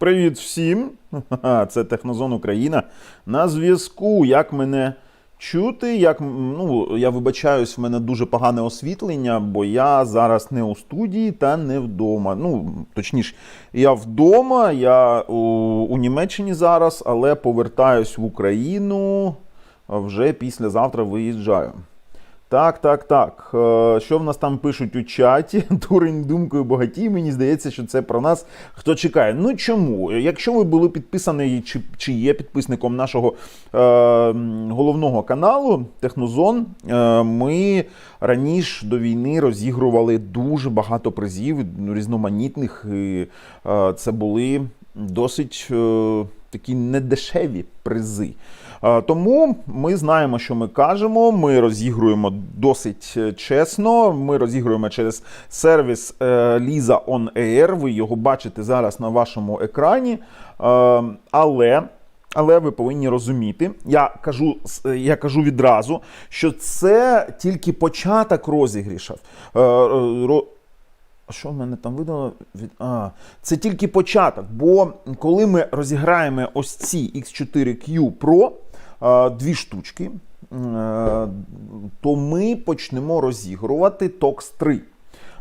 Привіт всім! Це Технозон Україна. На зв'язку. Як мене чути? Як, ну, я вибачаюсь, в мене дуже погане освітлення, бо я зараз не у студії та не вдома. Ну, точніше, я вдома, я у, у Німеччині зараз, але повертаюсь в Україну. Вже післязавтра виїжджаю. Так, так, так. Е, Що в нас там пишуть у чаті? Дурень думкою багатій. Мені здається, що це про нас. Хто чекає? Ну чому? Якщо ви були підписані чи, чи є підписником нашого е, головного каналу Технозон, е, ми раніше до війни розігрували дуже багато призів ну, різноманітних. І, е, це були досить е, такі недешеві призи. Е, Тому ми знаємо, що ми кажемо. Ми розігруємо досить е, чесно. Ми розігруємо через сервіс е, Liza On Air. Ви його бачите зараз на вашому екрані. Але. Але ви повинні розуміти, я кажу, я кажу відразу, що це тільки початок розігрішів. Що в мене там видало? А, це тільки початок. Бо коли ми розіграємо ось ці X4Q Pro, дві штучки, е, то ми почнемо розігрувати TOX 3.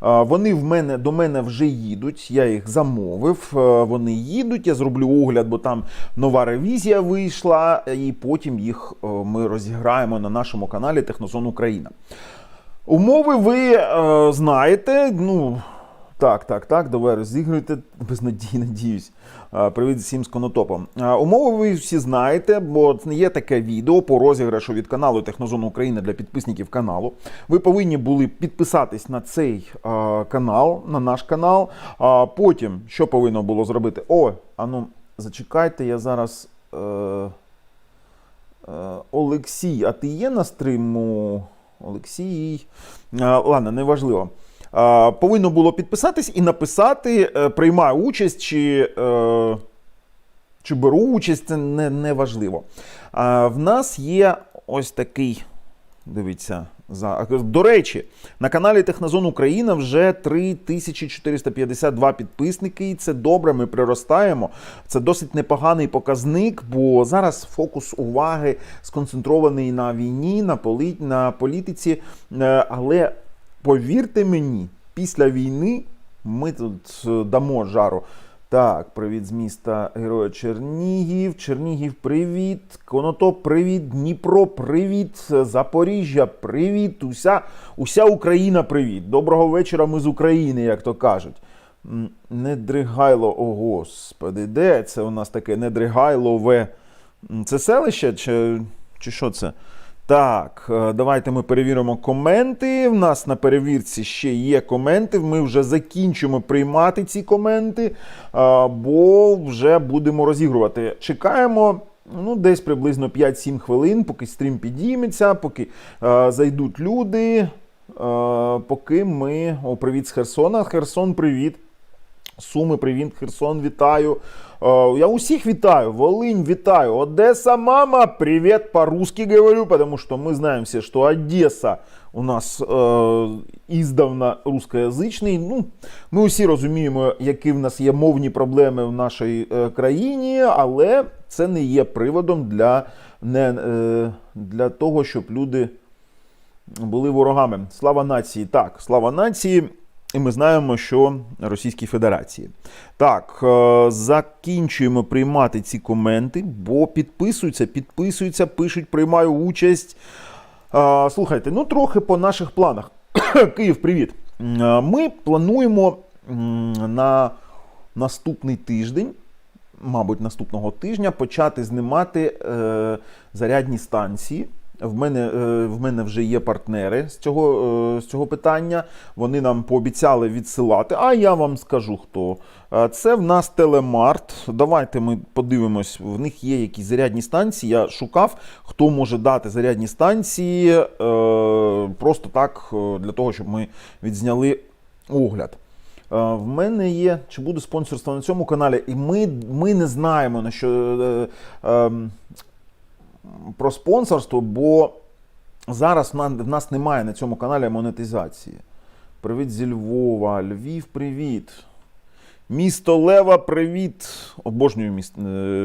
Вони в мене до мене вже їдуть. Я їх замовив. е, Вони їдуть. Я зроблю огляд, бо там нова ревізія вийшла, і потім їх е, ми розіграємо на нашому каналі Технозон Україна. Умови ви е, знаєте. Ну, так, так, так, давай розігруйте. Безнадій, надіюсь. Е, Привіт всім з конотопом. Е, Умови ви всі знаєте, бо є таке відео по розіграшу від каналу Технозон України для підписників каналу. Ви повинні були підписатись на цей е, канал, на наш канал. А потім, що повинно було зробити? О, а зачекайте, я зараз. Е, е, Олексій, а ти є на стриму? Олексій. А, ладно, неважливо. Повинно було підписатись і написати, е, приймаю участь чи, е, чи беру участь, це не, не важливо. В нас є ось такий. Дивіться. За... До речі, на каналі Технозон Україна вже 3452 підписники, і це добре, ми приростаємо. Це досить непоганий показник, бо зараз фокус уваги сконцентрований на війні, на політиці. Е, Але повірте мені, після війни ми тут е, дамо жару. Так, привіт з міста Героя Чернігів. Чернігів, привіт. Конотоп, привіт. Дніпро, привіт. Запоріжжя, привіт. Уся, уся Україна, привіт. Доброго вечора. Ми з України, як то кажуть. Недригайло, о господи, де це у нас таке Недригайлове? Це селище чи, чи що це? Так, е, давайте ми перевіримо коменти. В нас на перевірці ще є коменти. Ми вже закінчимо приймати ці коменти, е, бо вже будемо розігрувати. Чекаємо. Ну, десь приблизно 5-7 хвилин, поки стрім підійметься, поки е, зайдуть люди. Е, поки ми. О, привіт з Херсона. Херсон, привіт. Суми, привіт, Херсон, вітаю. Е, Я усіх вітаю. Волынь, вітаю. Одесса, мама, привет по-русски говорю, потому что мы знаем все, что Одесса у нас е, іздавна рускоязичний. Ну, ми усі розуміємо, які в нас є мовні проблеми в нашій е, країні, але це не є приводом для, не, е, для того, щоб люди були ворогами. Слава нації. Так, слава нації. І ми знаємо, що Російській Федерації. Так, е, закінчуємо приймати ці коменти, бо підписуються, підписуються, пишуть, приймаю участь. Е, Слухайте, ну трохи по наших планах. Київ, привіт. Е, Ми плануємо на наступний тиждень, мабуть, наступного тижня почати знімати зарядні станції. В мене, е, в мене вже є партнери з цього, е, з цього питання. Вони нам пообіцяли відсилати. А я вам скажу хто. Е, Це в нас Телемарт. Давайте ми подивимось. В них є якісь зарядні станції. Я шукав, хто може дати зарядні станції просто так, для того, щоб ми відзняли огляд. В мене є, чи буде спонсорство на цьому каналі, і ми, ми не знаємо на що. Про спонсорство, бо зараз в нас немає на цьому каналі монетизації. Привіт зі Львова, Львів, привіт. Місто Лева, привіт. Обожнюю міст е,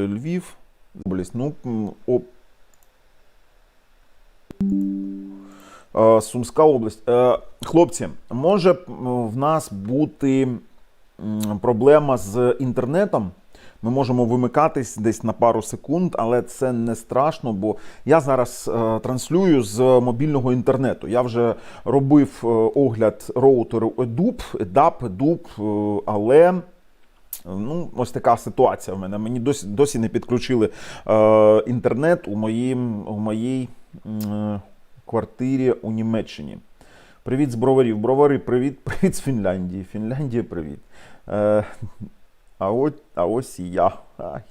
Львів. Ну, м, о... Е, Сумська область. Е, Хлопці, може в нас бути проблема з інтернетом. Ми можемо вимикатись десь на пару секунд, але це не страшно, бо я зараз е, транслюю з мобільного інтернету. Я вже робив е, огляд роутеру EDUP, EDAP, EDUP, е, але ну, ось така ситуація в мене. Мені досі, досі не підключили е, інтернет у, моїм, у моїй м, квартирі у Німеччині. Привіт з броварів. Бровари, привіт, привіт з Фінляндії. Фінляндія, привіт. Е, а, от, а ось і я. Ай.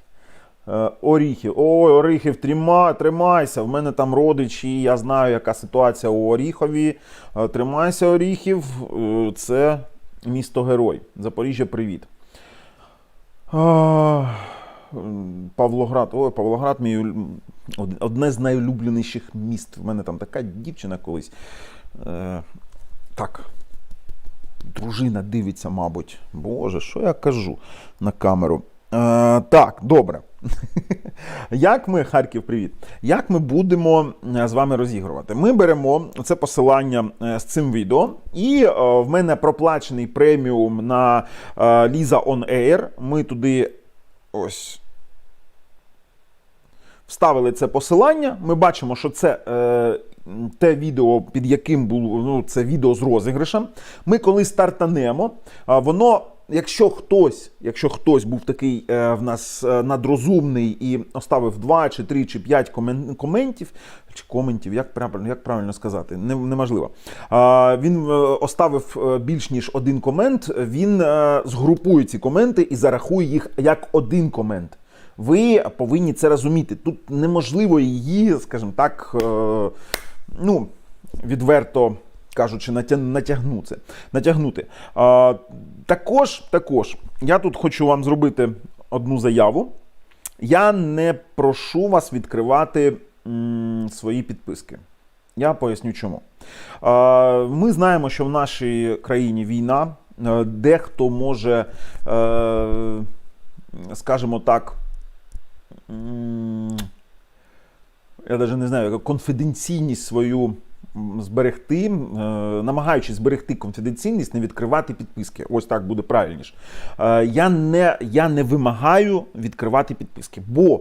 Е, Оріхів. Ой, Оріхів, трима, тримайся. В мене там родичі, я знаю, яка ситуація у Оріхові. Е, Тримайся, Оріхів. Е, Це місто Герой. Запоріжжя, привіт. Павлоград. Ой, Павлоград мій одне з найулюбленіших міст. В мене там така дівчина колись. Так. Дружина дивиться, мабуть. Боже, що я кажу на камеру? Е, так, добре. Як ми, Харків, привіт. Як ми будемо е, з вами розігрувати? Ми беремо це посилання е, з цим відео, і е, в мене проплачений преміум на Lisa On Air. Ми туди ось вставили це посилання. Ми бачимо, що це те відео, під яким було ну, це відео з розіграшем. Ми коли стартанемо, воно. Якщо хтось, якщо хтось був такий е, в нас е, надрозумний і оставив 2 чи 3 чи 5 комен, коментів, чи коментів, як правильно, як правильно сказати, не, неможливо. А, він е, оставив е, більш ніж один комент, він е, згрупує ці коменти і зарахує їх як один комент. Ви повинні це розуміти. Тут неможливо її, скажімо так, е, ну, відверто кажучи, натягнути. натягнути. Також, також, я тут хочу вам зробити одну заяву. Я не прошу вас відкривати свої підписки. Я поясню чому. Ми знаємо, що в нашій країні війна. Е, Дехто може, е, скажімо так, я навіть не знаю, конфіденційність свою зберегти, е, намагаючись зберегти конфіденційність, не відкривати підписки. Ось так буде правильніше. Е, Я не, я не вимагаю відкривати підписки, бо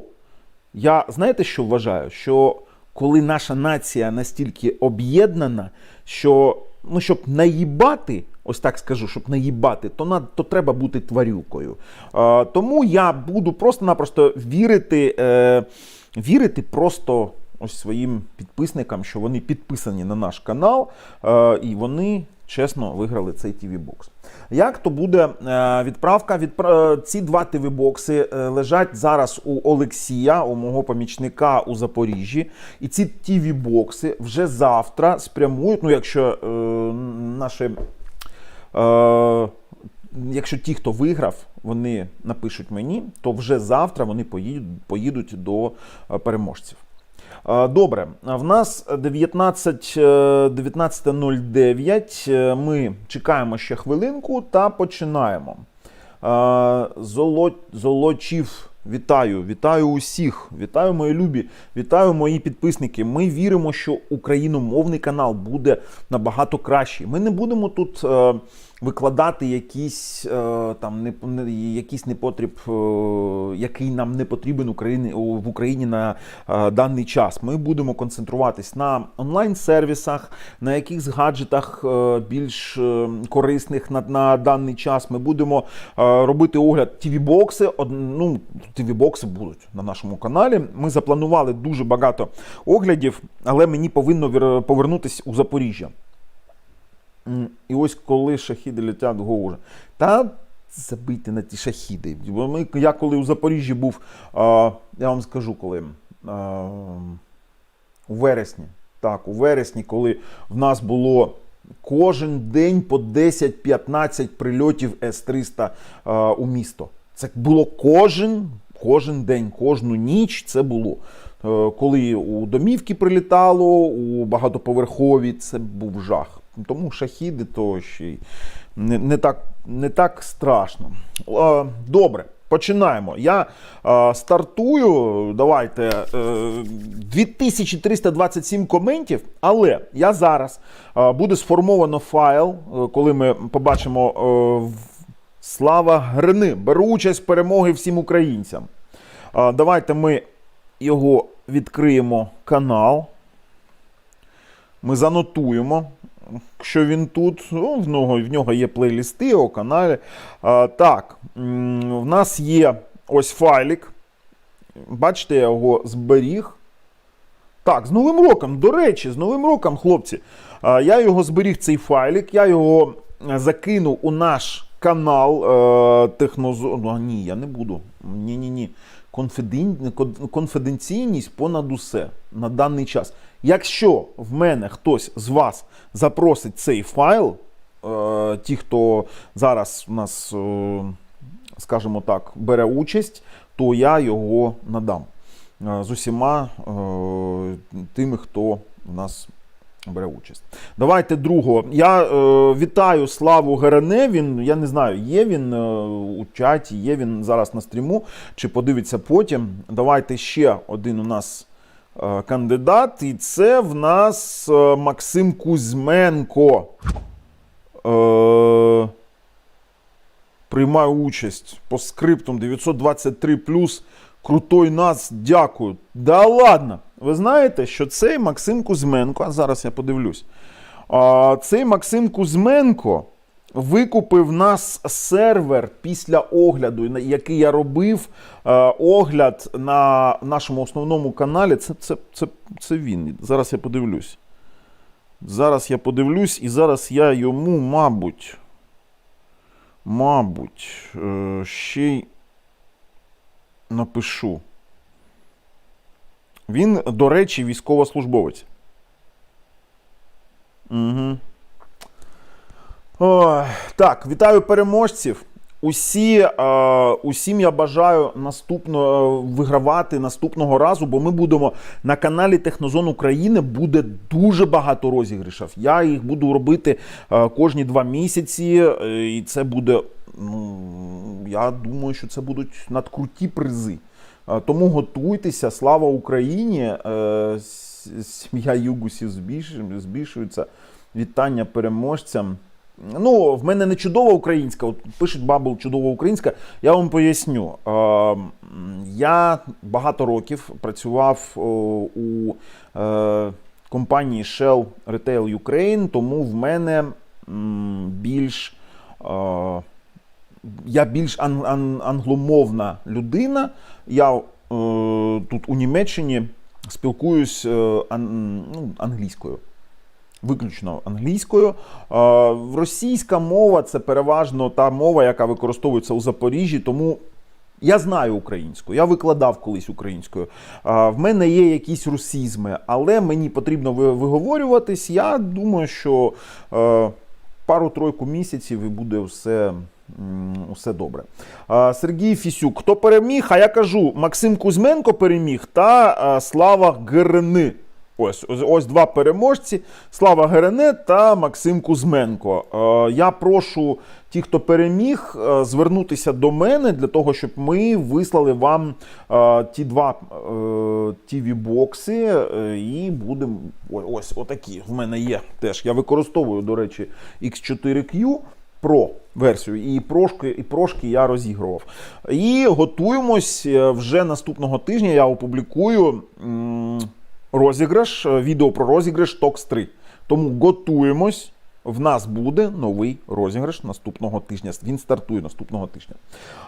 я знаєте, що вважаю? Що коли наша нація настільки об'єднана, що ну, щоб наїбати, ось так скажу, щоб наїбати, то, на, то треба бути тварюкою. Е, тому я буду просто-напросто вірити, е, вірити просто ось своїм підписникам, що вони підписані на наш канал, е, і вони чесно виграли цей tv бокс Як то буде е, відправка? Відпра... Ці два tv бокси е, лежать зараз у Олексія, у мого помічника у Запоріжжі. І ці tv бокси вже завтра спрямують. Ну, якщо е, наші. Е, Якщо ті, хто виграв, вони напишуть мені, то вже завтра вони поїдуть, поїдуть до е, переможців. Е, Добре, в нас 19, е, 19.09. Е, Ми чекаємо ще хвилинку та починаємо. Золо, Золочів, вітаю, вітаю усіх, вітаю мої любі, вітаю мої підписники. Ми віримо, що україномовний канал буде набагато кращий. Ми не будемо тут. е, Викладати якісь е, там не, якийсь непотріб, е, який нам не потрібен Україні у- в Україні на е, даний час. Ми будемо концентруватись на онлайн-сервісах, на якихось гаджетах більш корисних на, на даний час. Ми будемо робити огляд. Од- Ну, TV-бокси будуть на нашому каналі. Ми запланували дуже багато оглядів, але мені повинно повернутися у Запоріжжя. І ось коли шахіди летять гоже. Та забийте на ті шахіди. Бо ми, я коли у Запоріжжі був, а, я вам скажу коли. А, у вересні. Так, у вересні, коли в нас було кожен день по 10-15 прильотів С-300 у місто. Це було кожен, кожен день, кожну ніч це було. Е, Коли у домівки прилітало, у багатоповерхові, це був жах. Тому шахіди то ще не, не, так, не так страшно. Е, Добре. Починаємо. Я е, стартую. Давайте е, 2327 коментів, але я зараз е, буде сформовано файл, е, коли ми побачимо е, Слава Грини. Беру участь перемоги всім українцям. Е, давайте ми його відкриємо канал. Ми занотуємо, що він тут. Ну, в, нього, в нього є плейлісти у каналі. А, так, в нас є ось файлік. Бачите, я його зберіг. Так, з Новим роком, до речі, з Новим роком, хлопці. Я його зберіг цей файлік, я його е, закинув у наш канал е, Технозон. Ну, ні, я не буду. Ні-ні-ні. Конфіден... кон- Конфіденційність понад усе на даний час. Якщо в мене хтось з вас запросить цей файл, е, ті, хто зараз у нас, е, скажімо так, бере участь, то я його надам е, з усіма тими, хто в нас бере участь. Давайте другого. Я е, вітаю Славу Герене. Він, я не знаю, є він е, у чаті, є він зараз на стріму, чи подивиться потім. Давайте ще один у нас е, кандидат, і це в нас е, Максим Кузьменко. Е, приймаю участь по скриптум 923 Крутой нас, дякую. Да ладно. Ви знаєте, що цей Максим Кузьменко, а зараз я подивлюсь. Цей Максим Кузьменко викупив нас сервер після огляду, який я робив. е, огляд на нашому основному каналі. Це, це, це, це він. Зараз я подивлюсь. Зараз я подивлюсь, і зараз я йому, мабуть, мабуть, е, ще й напишу. Він, до речі, військовослужбовець. Угу. Ой, так, вітаю переможців. Усі, е, усім я бажаю наступно е, вигравати наступного разу, бо ми будемо на каналі Технозон України буде дуже багато розіграшів. Я їх буду робити е, кожні два місяці, е, і це буде. Ну, я думаю, що це будуть надкруті призи. Тому готуйтеся, слава Україні! Е, Сім'я Югусів збільшується. Вітання переможцям. Ну, в мене не чудова українська, от пишуть Бабл чудова українська. Я вам поясню. Я багато років працював у е, компанії Shell Retail Ukraine, тому в мене більш. Е, я більш ан- ан- англомовна людина. Я е, тут у Німеччині спілкуюсь е, ан, ну, англійською. Виключно англійською. Е, російська мова це переважно та мова, яка використовується у Запоріжжі, тому я знаю українську, я викладав колись українською. В мене є якісь русізми, але мені потрібно виговорюватись. Я думаю, що е, пару-тройку місяців і буде все, м, все добре. Сергій Фісюк, хто переміг? А я кажу, Максим Кузьменко переміг та Слава Герни. Ось, ось, два переможці: Слава Герене та Максим Кузьменко. Я прошу ті, хто переміг, звернутися до мене для того, щоб ми вислали вам ті два е, TV-бокси е, і будемо. Ось отакі. В мене є теж. Я використовую, до речі, X4Q. Pro версію і прошки, і прошки я розігрував. І готуємось е, вже наступного тижня. Я опублікую розіграш, е, відео про розіграш TOX 3. Тому готуємось. В нас буде новий розіграш наступного тижня. Він стартує наступного тижня.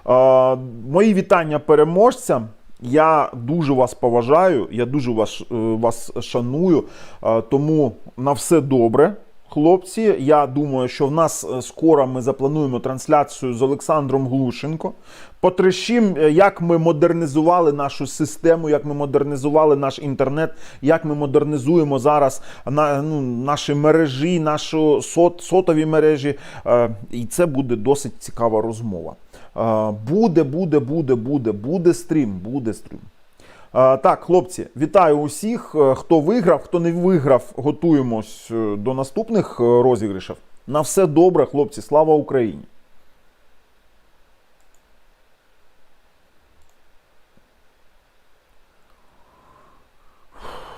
Е, мої вітання переможцям. Я дуже вас поважаю, я дуже вас, е, вас шаную. Е, тому на все добре. Хлопці, я думаю, що в нас е, скоро ми заплануємо трансляцію з Олександром Глушенко. Потрещим, е, як ми модернізували нашу систему, як ми модернізували наш інтернет, як ми модернізуємо зараз на, ну, наші мережі, наші сот, сотові мережі. Е, І це буде досить цікава розмова. Е, Буде, буде, буде, буде, буде стрім, буде стрім. А, так, хлопці, вітаю усіх. Е, Хто виграв, хто не виграв, готуємось е, до наступних е, розіграшів. На все добре, хлопці. Слава Україні!